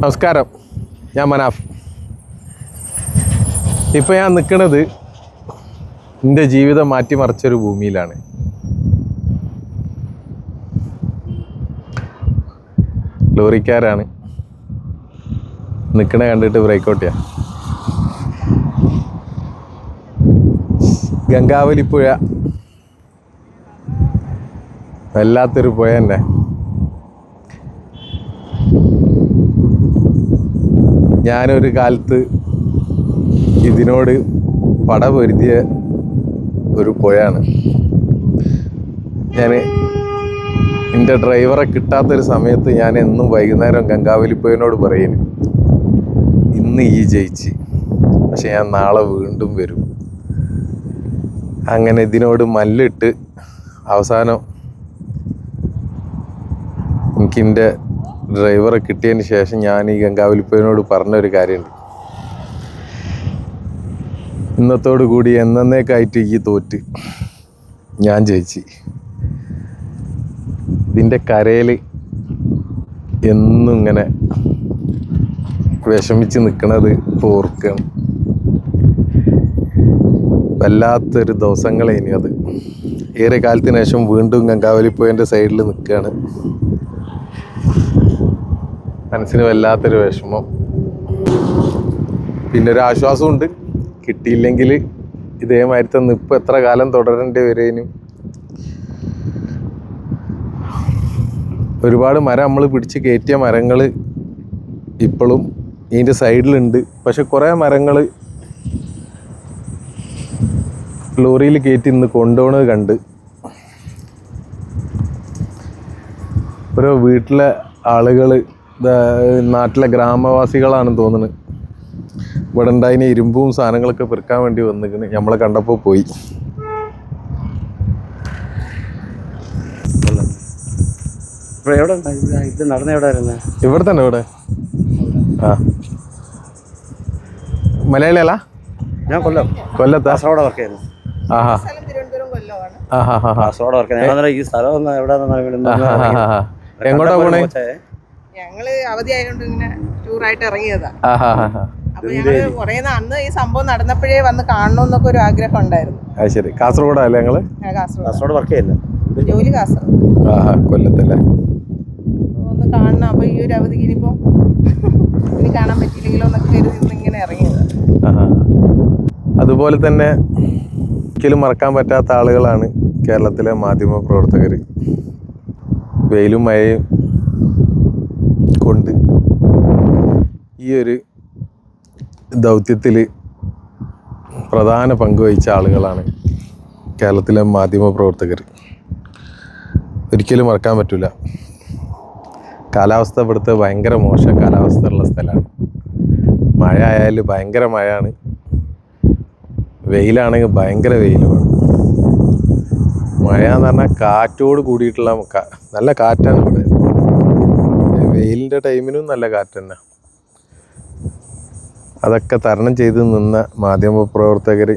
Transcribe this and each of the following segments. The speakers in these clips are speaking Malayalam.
നമസ്കാരം. ഞാൻ മനാഫ്. ഇപ്പം ഞാൻ നിൽക്കുന്നത് എന്റെ ജീവിതം മാറ്റിമറിച്ചൊരു ഭൂമിയിലാണ്. ലോറിക്കാരാണ്. നിൽക്കണ കണ്ടിട്ട് ബ്രേക്കൗട്ടിയ. ഗംഗാവലി പുഴ. വല്ലാത്തൊരു പുഴ തന്നെ. ഞാനൊരു കാലത്ത് ഇതിനോട് പട പൊരുതിയ ഒരു പുഴയാണ് ഞാൻ എന്റെ ഡ്രൈവറെ കിട്ടാത്തൊരു സമയത്ത് ഞാൻ എന്നും വൈകുന്നേരം ഗംഗാവലി ഗംഗാവലിപ്പുഴനോട് പറയും ഇന്ന് ഈ ജയിച്ച് പക്ഷെ ഞാൻ നാളെ വീണ്ടും വരും. അങ്ങനെ ഇതിനോട് മല്ലിട്ട് അവസാനം എനിക്കെന്റെ ഡ്രൈവറെ കിട്ടിയതിന് ശേഷം ഞാൻ ഈ ഗംഗാവലിപ്പുഴനോട് പറഞ്ഞൊരു കാര്യമുണ്ട്. ഇന്നത്തോടു കൂടി എന്നേക്കായിട്ട് ഈ തോറ്റ് ഞാൻ ജയിച്ചു. ഇതിന്റെ കരയിൽ എന്നും ഇങ്ങനെ വിഷമിച്ച് നിൽക്കണത് ഓർക്കണം. വല്ലാത്തൊരു വല്ലാത്തൊരു ദിവസങ്ങളേനി അത്. ഏറെ കാലത്തിന് ശേഷം വീണ്ടും ഗംഗാവലിപ്പുഴന്റെ സൈഡിൽ നിൽക്കുകയാണ്. മനസ്സിന് വല്ലാത്തൊരു വിഷമം. പിന്നെ ഒരു ആശ്വാസമുണ്ട് കിട്ടിയില്ലെങ്കിൽ ഇതേമാതിരി തന്നെ ഇപ്പം എത്ര കാലം തുടരേണ്ടി വരേനും. ഒരുപാട് മരം നമ്മൾ പിടിച്ച് കയറ്റിയ മരങ്ങൾ ഇപ്പോഴും ഇതിന്റെ സൈഡിലുണ്ട്. പക്ഷെ കുറേ മരങ്ങൾ ലോറിയിൽ കയറ്റി ഇന്ന് കൊണ്ടുപോകണത് കണ്ട് ഓരോ വീട്ടിലെ ആളുകൾ നാട്ടിലെ ഗ്രാമവാസികളാണെന്ന് തോന്നുന്നത് ഇവിടെ ഉണ്ടായിന് ഇരുമ്പും സാധനങ്ങളൊക്കെ പെറുക്കാൻ വേണ്ടി വന്നിരിക്കുന്നു നമ്മളെ കണ്ടപ്പോൾ പോയി. എവിടെ ഉണ്ട്? ഇത് ഇത് നടന്ന എവിടെ ഇവിടെ തന്നെ ഇവിടെ. ആ. മലയാളിയല്ല? ഞാൻ കൊല്ലം. കൊല്ലത്താ? കാസർഗോഡ് വർക്ക് ചെയ്യുന്നു ആഹാ. ആഹാ ഹാ ഹാ കാസർഗോഡ് വർക്ക് ചെയ്യുന്നത് ഈ സ്ഥലം എവിടെയാണെന്ന് എങ്ങോട്ടാ പോണേ? ഞങ്ങൾ അവധി ആയതുകൊണ്ട് ഇങ്ങനെ ടൂറായിട്ട് ഇറങ്ങിയതാ. അപ്പൊ ഞങ്ങൾ കൊറേ അന്ന് ഈ സംഭവം നടന്നപ്പോഴേ വന്ന് കാണണമെന്നൊക്കെ ഒരു ആഗ്രഹം ഉണ്ടായിരുന്നു. അത് ശരി. കാസർഗോഡല്ലേ ഞങ്ങൾ? കാസർഗോഡ്. കാസർഗോഡ് വർക്ക് ചെയ്യില്ല? ജോലി കാസർഗോഡ്. ആഹാ കൊല്ലത്തല്ലേ? ഒന്ന് കാണണം. അപ്പൊ ഈ ഒരു അവധിക്ക് ഇനിയിപ്പോ ഇനി കാണാൻ പറ്റിയില്ലെങ്കിലോ എന്നൊക്കെ കരുതി ഇങ്ങനെ ഇറങ്ങിയത്. അതുപോലെ തന്നെ ഒരിക്കലും മറക്കാൻ പറ്റാത്ത ആളുകളാണ് കേരളത്തിലെ മാധ്യമ പ്രവർത്തകർ വെയിലും മഴയും കൊണ്ട് ഈ ഒരു ദൗത്യത്തിൽ പ്രധാന പങ്ക് വഹിച്ച ആളുകളാണ് കേരളത്തിലെ മാധ്യമ പ്രവർത്തകർ. ഒരിക്കലും മറക്കാൻ പറ്റില്ല കാലാവസ്ഥ ഇവിടുത്തെ ഭയങ്കര മോശം കാലാവസ്ഥ ഉള്ള സ്ഥലമാണ്. മഴ ആയാലും ഭയങ്കര മഴയാണ്. വെയിലാണെങ്കിൽ ഭയങ്കര വെയിലുമാണ്. മഴ എന്ന് പറഞ്ഞാൽ കാറ്റോട് കൂടിയിട്ടുള്ള നല്ല കാറ്റാണ് ഇവിടെ. വെയിലിന്റെ ടൈമിനും നല്ല കാറ്റ് തന്നെ അതൊക്കെ തരണം ചെയ്ത് നിന്ന മാധ്യമ പ്രവർത്തകർ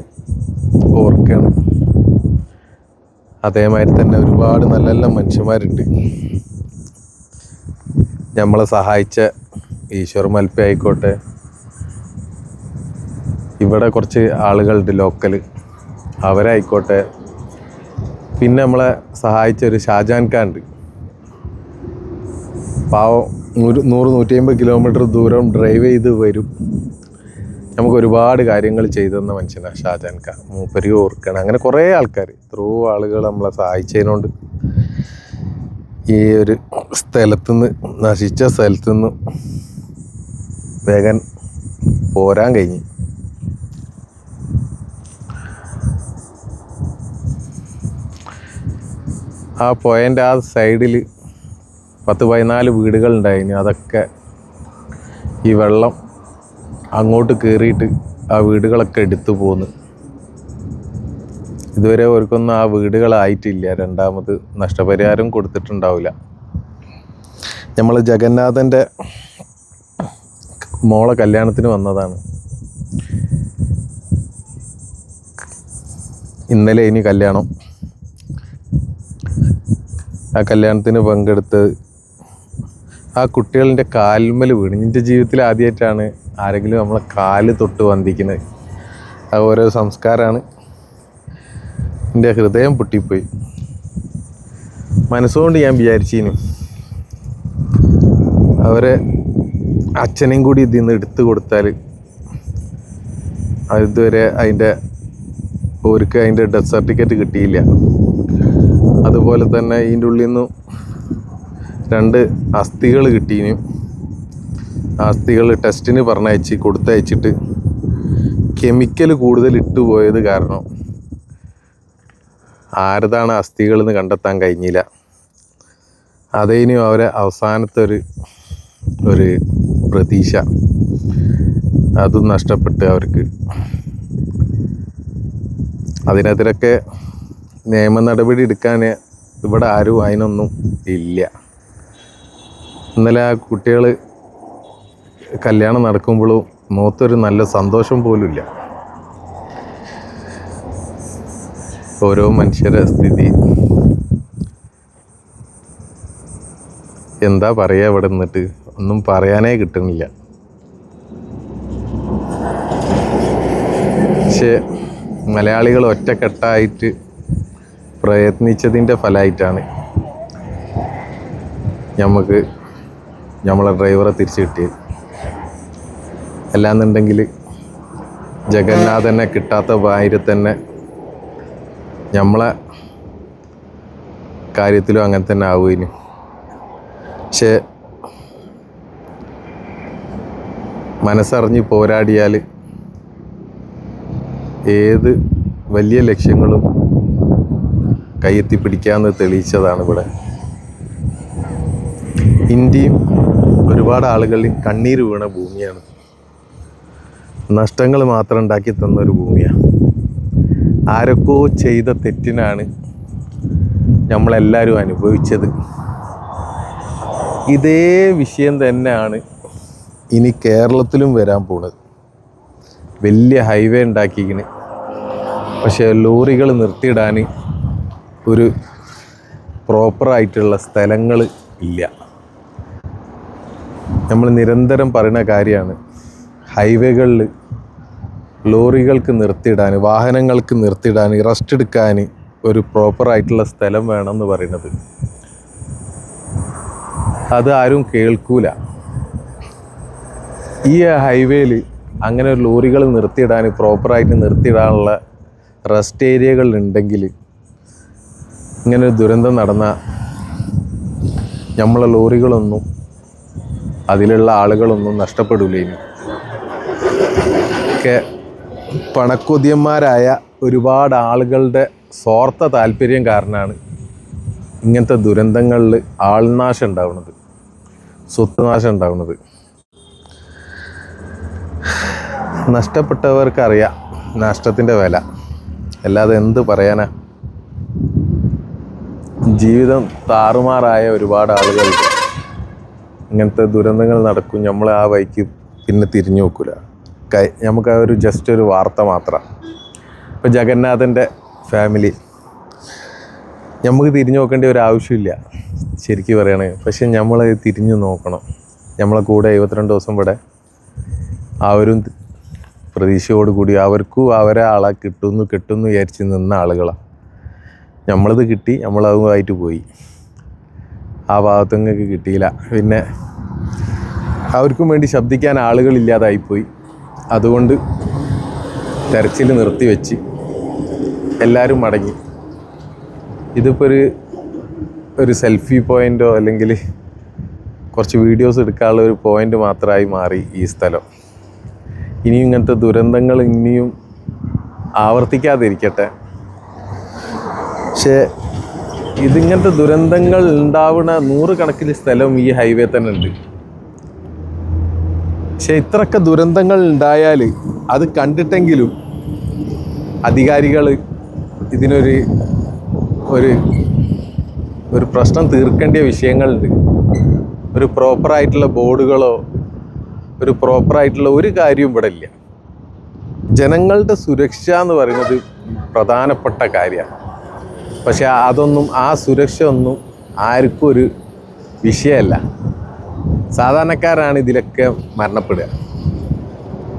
ഓർക്കുകയാണ് അതേമാതിരി തന്നെ ഒരുപാട് നല്ല നല്ല മനുഷ്യന്മാരുണ്ട്. നമ്മളെ സഹായിച്ച ഈശ്വർ മൽപ്പ ആയിക്കോട്ടെ ഇവിടെ കുറച്ച് ആളുകളുണ്ട് ലോക്കൽ അവരായിക്കോട്ടെ. പിന്നെ നമ്മളെ സഹായിച്ച ഒരു ഷാജാൻ ഖാൻ ഉണ്ട്. പാവം നൂറ് നൂറ് നൂറ്റി അമ്പത് കിലോമീറ്റർ ദൂരം ഡ്രൈവ് ചെയ്ത് വരും. നമുക്ക് ഒരുപാട് കാര്യങ്ങൾ ചെയ്തു തന്ന മനുഷ്യനാണ് ഷാജാൻ ഖാൻ. മൂപ്പരി ഓർക്കണം. അങ്ങനെ കുറേ ആൾക്കാർ ത്രൂ ആളുകൾ നമ്മളെ സഹായിച്ചതിനോണ്ട് ഈ ഒരു സ്ഥലത്തുനിന്ന് നശിച്ച സ്ഥലത്തുനിന്ന് വേഗം പോരാൻ കഴിഞ്ഞു. ആ പോയന്റെ ആ സൈഡിൽ പത്ത് പതിനാല് വീടുകളുണ്ടായിരുന്നു അതൊക്കെ ഈ വെള്ളം അങ്ങോട്ട് കയറിയിട്ട് ആ വീടുകളൊക്കെ എടുത്തു പോന്ന്. ഇതുവരെ അവർക്കൊന്നും ആ വീടുകളായിട്ടില്ല. രണ്ടാമത് നഷ്ടപരിഹാരം കൊടുത്തിട്ടുണ്ടാവില്ല. നമ്മൾ ജഗന്നാഥന്റെ മോളെ കല്യാണത്തിന് വന്നതാണ്. ഇന്നലെ ഇനി കല്യാണം. ആ കല്യാണത്തിന് പങ്കെടുത്ത് ആ കുട്ടികളിന്റെ കാൽമൽ വീണ് എന്റെ ജീവിതത്തിൽ ആദ്യമായിട്ടാണ് ആരെങ്കിലും നമ്മളെ കാൽ തൊട്ട് വന്ദിക്കുന്നത്. അത് ഓരോ സംസ്കാരമാണ്. എന്റെ ഹൃദയം പൊട്ടിപ്പോയി. മനസ്സുകൊണ്ട് ഞാൻ വിചാരിച്ചിരുന്നു അവരെ അച്ഛനെയും കൂടി ഇതിൽ നിന്ന് എടുത്തു കൊടുത്താൽ ഇതുവരെ അതിന്റെ ഓർക്ക് അതിന്റെ ഡെത്ത് സർട്ടിഫിക്കറ്റ് കിട്ടിയില്ല. അതുപോലെ തന്നെ ഇതിന്റെ ഉള്ളിൽ നിന്ന് രണ്ട് അസ്ഥികൾ കിട്ടീന്. അസ്ഥികൾ ടെസ്റ്റിന് പറഞ്ഞയച്ച് കൊടുത്തയച്ചിട്ട് കെമിക്കൽ കൂടുതൽ ഇട്ടുപോയത് കാരണം ആരതാണ് അസ്ഥികളെന്ന് കണ്ടെത്താൻ കഴിഞ്ഞില്ല. അതേനും അവരെ അവസാനത്തെ ഒരു ഒരു പ്രതീക്ഷ. അതും നഷ്ടപ്പെട്ട് അവർക്ക്. അതിനെതിരൊക്കെ നിയമ നടപടി എടുക്കാൻ ഇവിടെ ആരും അതിനൊന്നും ഇല്ല. ഇന്നലെ ആ കുട്ടികൾ കല്യാണം നടക്കുമ്പോഴും മുഖത്തൊരു നല്ല സന്തോഷം പോലുമില്ല. ഓരോ മനുഷ്യരെ സ്ഥിതി. എന്താ പറയുക ഇവിടെ നിന്നിട്ട്? ഒന്നും പറയാനേ കിട്ടുന്നില്ല. പക്ഷേ മലയാളികൾ ഒറ്റക്കെട്ടായിട്ട് പ്രയത്നിച്ചതിന്റെ ഫലമായിട്ടാണ് നമുക്ക് നമ്മളെ ഡ്രൈവറെ തിരിച്ചു കിട്ടിയത് അല്ലാന്നുണ്ടെങ്കിൽ ജഗന്നാഥനെ കിട്ടാത്ത ഭാര്യ തന്നെ നമ്മളെ കാര്യത്തിലും അങ്ങനെ തന്നെ ആവുകയിന്. പക്ഷേ മനസ്സറിഞ്ഞ് പോരാടിയാൽ ഏത് വലിയ ലക്ഷ്യങ്ങളും കയ്യെത്തി പിടിക്കാമെന്ന് തെളിയിച്ചതാണ് ഇവിടെ. ഇന്ത്യയും ഒരുപാട് ആളുകളിൽ കണ്ണീര് വീണ ഭൂമിയാണ്. നഷ്ടങ്ങൾ മാത്രം ഉണ്ടാക്കി തന്ന ഒരു ഭൂമിയാണ് ആരൊക്കെയോ ചെയ്ത തെറ്റിനാണ് നമ്മളെല്ലാവരും അനുഭവിച്ചത്. ഇതേ വിഷയം തന്നെയാണ് ഇനി കേരളത്തിലും വരാൻ പോണത്. വലിയ ഹൈവേ ഉണ്ടാക്കിക്കണ്. പക്ഷേ ലോറികൾ നിർത്തിയിടാൻ ഒരു പ്രോപ്പറായിട്ടുള്ള സ്ഥലങ്ങൾ ഇല്ല. നമ്മൾ നിരന്തരം പറയുന്ന കാര്യമാണ്. ഹൈവേകളിൽ ലോറികൾക്ക് നിർത്തിയിടാൻ വാഹനങ്ങൾക്ക് നിർത്തിയിടാൻ റെസ്റ്റ് എടുക്കാൻ ഒരു പ്രോപ്പറായിട്ടുള്ള സ്ഥലം വേണമെന്ന് പറയുന്നത്. അത് ആരും കേൾക്കൂല. ഈ ഹൈവേയിൽ അങ്ങനെ ലോറികൾ നിർത്തിയിടാൻ പ്രോപ്പറായിട്ട് നിർത്തിയിടാനുള്ള റെസ്റ്റ് ഏരിയകൾ ഉണ്ടെങ്കിൽ ഇങ്ങനെ ഒരു ദുരന്തം നടന്ന നമ്മളെ ലോറികളൊന്നും അതിലുള്ള ആളുകളൊന്നും നഷ്ടപ്പെടില്ല ഇനി ഒക്കെ പണക്കൊതിയന്മാരായ ഒരുപാട് ആളുകളുടെ സ്വാർത്ഥ താല്പര്യം കാരണമാണ് ഇങ്ങനത്തെ ദുരന്തങ്ങളിൽ ആൾനാശം ഉണ്ടാവുന്നത് സ്വത്ത് നാശം ഉണ്ടാവുന്നത്. നഷ്ടപ്പെട്ടവർക്കറിയാം നഷ്ടത്തിന്റെ വില. അല്ലാതെ എന്ത് പറയാനാ? ജീവിതം താറുമാറായ ഒരുപാട് ആളുകൾ ഇങ്ങനത്തെ ദുരന്തങ്ങൾ നടക്കും നമ്മൾ ആ വഴിക്ക് പിന്നെ തിരിഞ്ഞു നോക്കില്ല കൈ നമുക്ക് ആ ഒരു ജസ്റ്റ് ഒരു വാർത്ത മാത്രം. ഇപ്പോൾ ജഗന്നാഥന്റെ ഫാമിലി നമുക്ക് തിരിഞ്ഞു നോക്കേണ്ട ഒരു ആവശ്യമില്ല ശരിക്കും പറയുകയാണെങ്കിൽ പക്ഷെ നമ്മൾ തിരിഞ്ഞു നോക്കണം. നമ്മളെ കൂടെ എഴുപത്തിരണ്ട് ദിവസം ഇവിടെ അവരും പ്രതീക്ഷയോടുകൂടി അവർക്കും അവരെ ആളെ കിട്ടുന്നു കിട്ടുന്നു വിചാരിച്ച് നിന്ന ആളുകളാണ് നമ്മളത് കിട്ടി നമ്മളതുമായിട്ട് പോയി. ആ ഭാഗത്തുങ്ങൾക്ക് കിട്ടിയില്ല. പിന്നെ അവർക്കും വേണ്ടി ശബ്ദിക്കാൻ ആളുകളില്ലാതായിപ്പോയി അതുകൊണ്ട് തെരച്ചിൽ നിർത്തിവെച്ച് എല്ലാവരും മടങ്ങി. ഇതിപ്പോൾ ഒരു ഒരു സെൽഫി പോയിന്റോ അല്ലെങ്കിൽ കുറച്ച് വീഡിയോസ് എടുക്കാനുള്ള ഒരു പോയിന്റ് മാത്രമായി മാറി ഈ സ്ഥലം. ഇനിയും ഇങ്ങനത്തെ ദുരന്തങ്ങൾ ഇനിയും ആവർത്തിക്കാതിരിക്കട്ടെ. പക്ഷേ ഇതിങ്ങനത്തെ ദുരന്തങ്ങൾ ഉണ്ടാവുന്ന നൂറുകണക്കിന് സ്ഥലം ഈ ഹൈവേ തന്നെ ഉണ്ട്. പക്ഷെ ഇത്രയൊക്കെ ദുരന്തങ്ങൾ ഉണ്ടായാൽ അത് കണ്ടിട്ടെങ്കിലും അധികാരികൾ ഇതിനൊരു ഒരു ഒരു പ്രശ്നം തീർക്കേണ്ട വിഷയങ്ങളുണ്ട്. ഒരു പ്രോപ്പറായിട്ടുള്ള ബോർഡുകളോ ഒരു പ്രോപ്പറായിട്ടുള്ള ഒരു കാര്യവും ഇവിടെ ഇല്ല. ജനങ്ങളുടെ സുരക്ഷ എന്ന് പറയുന്നത് പ്രധാനപ്പെട്ട കാര്യമാണ്. പക്ഷെ അതൊന്നും ആ സുരക്ഷ ഒന്നും ആർക്കും ഒരു വിഷയമല്ല. സാധാരണക്കാരാണ് ഇതിലൊക്കെ മരണപ്പെടുക.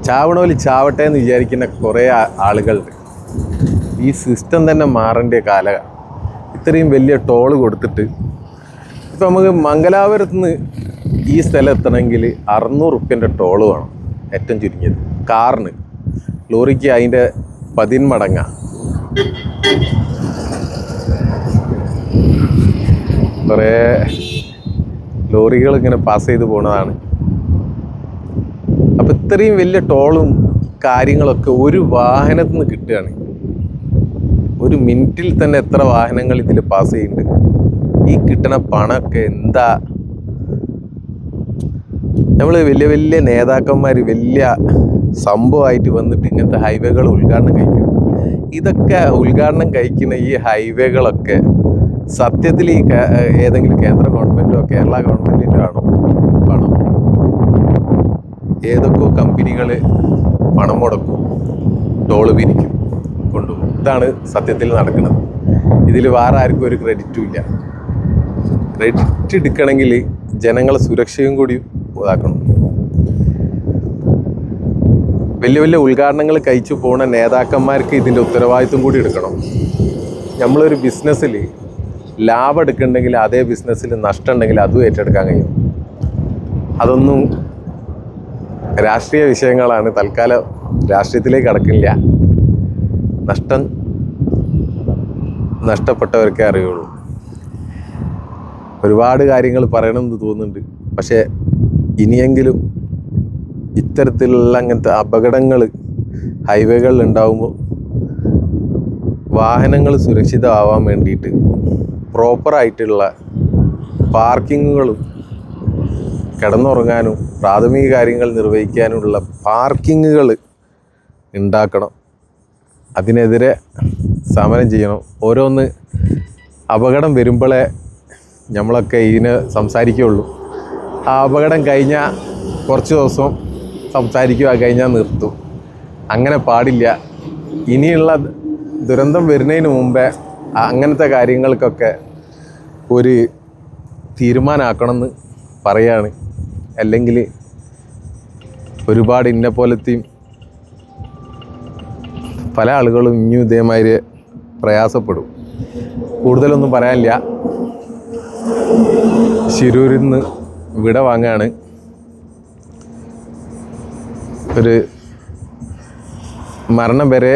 ചാവണോലി ചാവട്ടെ എന്ന് വിചാരിക്കുന്ന കുറേ ആളുകളുണ്ട്. ഈ സിസ്റ്റം തന്നെ മാറേണ്ട കാല ഇത്രയും വലിയ ടോൾ കൊടുത്തിട്ട് ഇപ്പം നമുക്ക് മംഗലാപുരത്ത് നിന്ന് ഈ സ്ഥലം എത്തണമെങ്കിൽ അറുന്നൂറ് റുപ്യന്റെ ടോൾ വേണം ഏറ്റവും ചുരുങ്ങിയത്. കാറിന്. ലോറിക്ക് അതിന്റെ പതിന്മടങ്ങ. കുറേ ലോറികൾ ഇങ്ങനെ പാസ് ചെയ്ത് പോണതാണ്. അപ്പം ഇത്രയും വലിയ ടോളും കാര്യങ്ങളൊക്കെ ഒരു വാഹനത്തിന് കിട്ടുകയാണ്. ഒരു മിനിറ്റിൽ തന്നെ എത്ര വാഹനങ്ങൾ ഇതിൽ പാസ് ചെയ്യുന്നുണ്ട്? ഈ കിട്ടണ പണമൊക്കെ എന്താ? നമ്മൾ വലിയ വലിയ നേതാക്കന്മാർ വലിയ സംഭവമായിട്ട് വന്നിട്ട് ഇങ്ങനത്തെ ഹൈവേകൾ ഉദ്ഘാടനം കഴിക്കും. ഇതൊക്കെ ഉദ്ഘാടനം കഴിക്കുന്ന ഈ ഹൈവേകളൊക്കെ സത്യത്തിൽ ഈ ഏതെങ്കിലും കേന്ദ്ര ഗവൺമെന്റോ കേരള ഗവൺമെന്റിന്റെ ആണോ പണം? ഏതൊക്കെ കമ്പനികൾ പണം മുടക്കും ടോൾ പിരിക്കും കൊണ്ടുപോകും. ഇതാണ് സത്യത്തിൽ നടക്കുന്നത്. ഇതിൽ വേറെ ആർക്കും ഒരു ക്രെഡിറ്റും ഇല്ല. ക്രെഡിറ്റ് എടുക്കണമെങ്കിൽ ജനങ്ങളെ സുരക്ഷയും കൂടി ഇതാക്കണം. വലിയ വലിയ ഉദ്ഘാടനങ്ങൾ കഴിച്ചു പോകുന്ന നേതാക്കന്മാർക്ക് ഇതിന്റെ ഉത്തരവാദിത്വം കൂടി എടുക്കണം. നമ്മളൊരു ബിസിനസ്സിൽ ലാഭം എടുക്കുന്നുണ്ടെങ്കിൽ അതേ ബിസിനസ്സിൽ നഷ്ടം ഉണ്ടെങ്കിൽ അതും ഏറ്റെടുക്കാൻ കഴിയും. അതൊന്നും രാഷ്ട്രീയ വിഷയങ്ങളാണ്. തൽക്കാലം രാഷ്ട്രീയത്തിലേക്ക് കടക്കില്ല. നഷ്ടം നഷ്ടപ്പെട്ടവർക്കേ അറിയുള്ളൂ. ഒരുപാട് കാര്യങ്ങൾ പറയണമെന്ന് തോന്നുന്നുണ്ട്. പക്ഷേ ഇനിയെങ്കിലും ഇത്തരത്തിലുള്ള അങ്ങനത്തെ അപകടങ്ങൾ ഹൈവേകളിൽ ഉണ്ടാകുമ്പോൾ വാഹനങ്ങൾ സുരക്ഷിതമാവാൻ വേണ്ടിയിട്ട് പ്രോപ്പറായിട്ടുള്ള പാർക്കിങ്ങുകളും കിടന്നുറങ്ങാനും പ്രാഥമിക കാര്യങ്ങൾ നിർവഹിക്കാനുമുള്ള പാർക്കിങ്ങുകൾ ഉണ്ടാക്കണം. അതിനെതിരെ സമരം ചെയ്യണം. ഓരോന്ന് അപകടം വരുമ്പോഴേ നമ്മളൊക്കെ ഇതിന് സംസാരിക്കുകയുള്ളൂ. ആ അപകടം കഴിഞ്ഞാൽ കുറച്ച് ദിവസം സംസാരിക്കുക കഴിഞ്ഞാൽ നിർത്തും. അങ്ങനെ പാടില്ല. ഇനിയുള്ള ദുരന്തം വരുന്നതിന് മുമ്പേ അങ്ങനത്തെ കാര്യങ്ങൾക്കൊക്കെ ഒരു തീരുമാനമാക്കണമെന്ന് പറയാണ്. അല്ലെങ്കിൽ ഒരുപാട് ഇന്നെ പോലത്തെയും പല ആളുകളും ഇനിയും ഇതേമാതിരി പ്രയാസപ്പെടും. കൂടുതലൊന്നും പറയാനില്ല. ശിരൂരിൽ നിന്ന് വിട വാങ്ങാണ്. ഒരു മരണം വരെ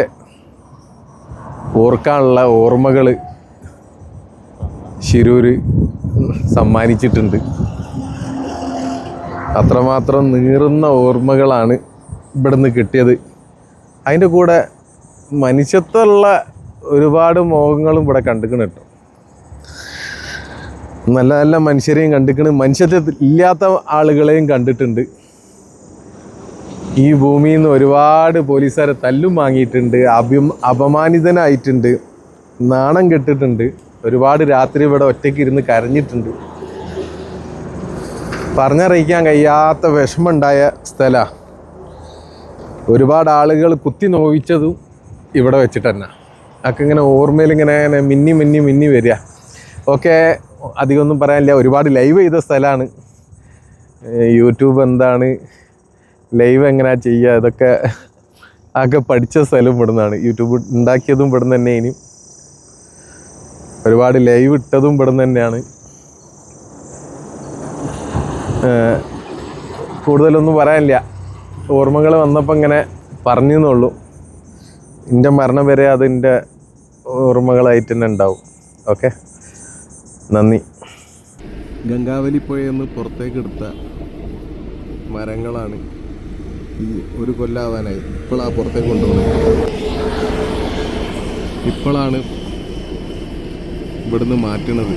ഓർക്കാനുള്ള ഓർമ്മകൾ ശിരൂര് സമ്മാനിച്ചിട്ടുണ്ട്. അത്രമാത്രം നീറുന്ന ഓർമ്മകളാണ് ഇവിടുന്ന് കിട്ടിയത്. അതിന്റെ കൂടെ മനുഷ്യത്വമുള്ള ഒരുപാട് മോഹങ്ങളും ഇവിടെ കണ്ടിക്കണം കേട്ടോ. നല്ല നല്ല മനുഷ്യരെയും കണ്ടിക്കണ്. മനുഷ്യത്വ ഇല്ലാത്ത ആളുകളെയും കണ്ടിട്ടുണ്ട്. ഈ ഭൂമിയിൽ നിന്ന് ഒരുപാട് പോലീസുകാരെ തല്ലും വാങ്ങിയിട്ടുണ്ട് അഭി അപമാനിതനായിട്ടുണ്ട് നാണം കെട്ടിട്ടുണ്ട്. ഒരുപാട് രാത്രി ഇവിടെ ഒറ്റയ്ക്ക് ഇരുന്ന് കരഞ്ഞിട്ടുണ്ട്. പറഞ്ഞറിയിക്കാൻ കഴിയാത്ത വിഷമമുണ്ടായ സ്ഥലമാണ് ഒരുപാട് ആളുകൾ കുത്തി നോവിച്ചതും ഇവിടെ വെച്ചിട്ട് തന്നെ അതൊക്കെ ഇങ്ങനെ ഓർമ്മയിൽ ഇങ്ങനെ മിന്നി മിന്നി മിന്നി വരിക. ഓക്കെ അധികമൊന്നും പറയാനില്ല. ഒരുപാട് ലൈവ് ചെയ്ത സ്ഥലമാണ് യൂട്യൂബ് എന്താണ്? ലൈവ് എങ്ങനെയാ ചെയ്യുക ഇതൊക്കെ ആകെ പഠിച്ച സ്ഥലം ഇവിടുന്നാണ്. യൂട്യൂബ് ഉണ്ടാക്കിയതും ഇവിടുന്ന് തന്നെ ഇനി ഒരുപാട് ലൈവ് ഇട്ടതും ഇവിടുന്ന് തന്നെയാണ്. കൂടുതലൊന്നും പറയാനില്ല. ഓർമ്മകൾ വന്നപ്പോൾ ഇങ്ങനെ പറഞ്ഞു എന്നുള്ളൂ എന്റെ മരണം വരെ അതിന്റെ ഓർമ്മകളായിട്ട് തന്നെ ഉണ്ടാവും. ഓക്കെ നന്ദി. ഗംഗാവലി പുഴയെന്ന് പുറത്തേക്കെടുത്ത മരങ്ങളാണ്. ഈ ഒരു കൊല്ലാവാനായി. ഇപ്പോഴാണ് പുറത്തേക്ക് കൊണ്ടുപോകുന്നത്. ഇപ്പോഴാണ് ഇവിടുന്ന് മാറ്റണത്